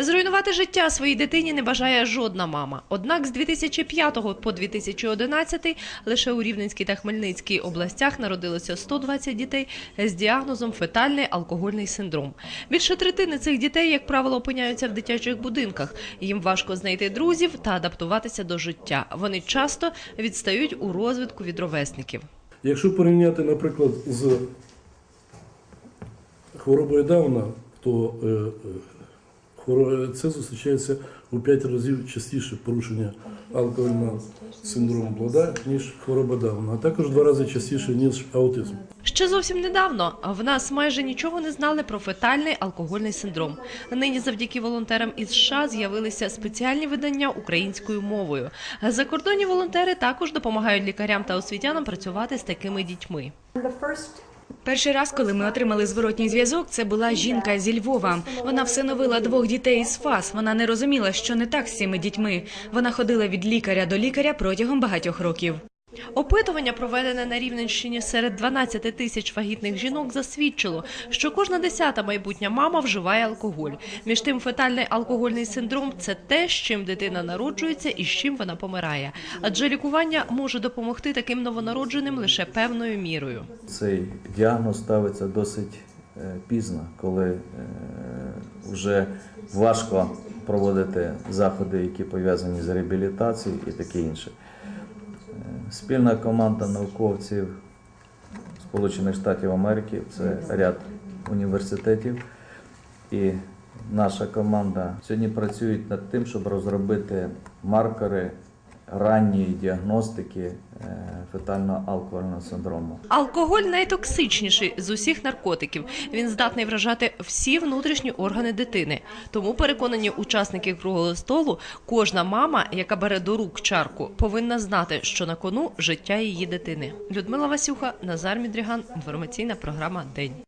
Зруйнувати життя своїй дитині не бажає жодна мама. Однак з 2005 по 2011 лише у Рівненській та Хмельницькій областях народилося 120 дітей з діагнозом фетальний алкогольний синдром. Більше третини цих дітей, як правило, опиняються в дитячих будинках. Їм важко знайти друзів та адаптуватися до життя. Вони часто відстають у розвитку від ровесників. Якщо порівняти, наприклад, з хворобою Дауна, то е, е, це зустрічається у 5 разів частіше порушення алкогольного синдрому плода, ніж хвороба Дауна, а також в два рази частіше, ніж аутизм. Ще зовсім недавно в нас майже нічого не знали про фетальний алкогольний синдром. Нині завдяки волонтерам із США з'явилися спеціальні видання українською мовою. Закордонні волонтери також допомагають лікарям та освітянам працювати з такими дітьми. Перший раз, коли ми отримали зворотній зв'язок, це була жінка зі Львова. Вона всиновила двох дітей із ФАС. Вона не розуміла, що не так з цими дітьми. Вона ходила від лікаря до лікаря протягом багатьох років. Опитування, проведене на Рівненщині серед 12 тисяч вагітних жінок, засвідчило, що кожна десята майбутня мама вживає алкоголь. Між тим, фетальний алкогольний синдром це те, з чим дитина народжується і з чим вона помирає. Адже лікування може допомогти таким новонародженим лише певною мірою. Цей діагноз ставиться досить е, пізно, коли е, вже важко проводити заходи, які пов'язані з реабілітацією і таке інше. Спільна команда науковців Сполучених Штатів Америки це ряд університетів. І наша команда сьогодні працює над тим, щоб розробити маркери ранньої діагностики фетального алкогольного синдрому. Алкоголь найтоксичніший з усіх наркотиків. Він здатний вражати всі внутрішні органи дитини. Тому переконані учасники круглого столу, кожна мама, яка бере до рук чарку, повинна знати, що на кону життя її дитини. Людмила Васюха, Назар Мідріган. Інформаційна програма День.